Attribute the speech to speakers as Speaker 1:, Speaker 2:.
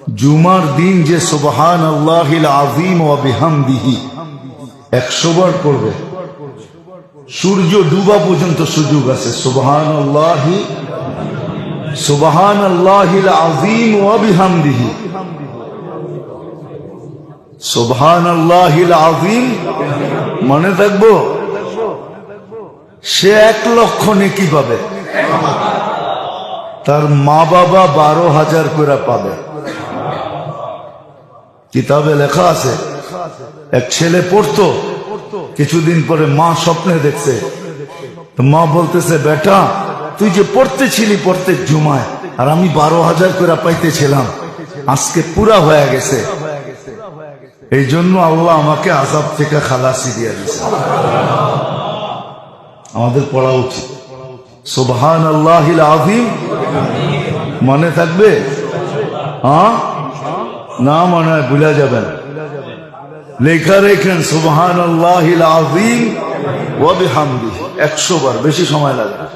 Speaker 1: জুমার দিন যে সুবহান আল্লাহিল আজিম ও বিহামদিহি, একশো বার পড়বে। সূর্য ডুবা পর্যন্ত সুযোগ আছে। সুবহান আল্লাহি সুবহান আল্লাহিল আজিম ও বিহামদিহি। সুবহান আল্লাহিল আজিম মনে থাকব, সে এক লক্ষ নেকি পাবে। তার মা বাবা বারো হাজার করে পাবে। কিতাবে লেখা আছে, এক ছেলে পড়তো, কিছুদিন পরে মা স্বপ্নে দেখছে। মা বলতেছে, বেটা, তুই যে পড়তে ছিলি পড়তে জুমায়, আর আমি বারো হাজার করে পাইতেছিলাম, আজকে পুরা হয়ে গেছে। এই জন্য আল্লাহ আমাকে আজাব থেকে খালাসি দিয়ে দিছে আমাদের পড়া উচিত। সুবহান আল্লাহ আজিম মনে থাকবে? হ্যাঁ? না মনে হয়, ভুলে যাবেন লেখা রেখেন সুবহান আল্লাহ আজিম ওয়াবিহামদি একশো বার, বেশি সময় লাগে না।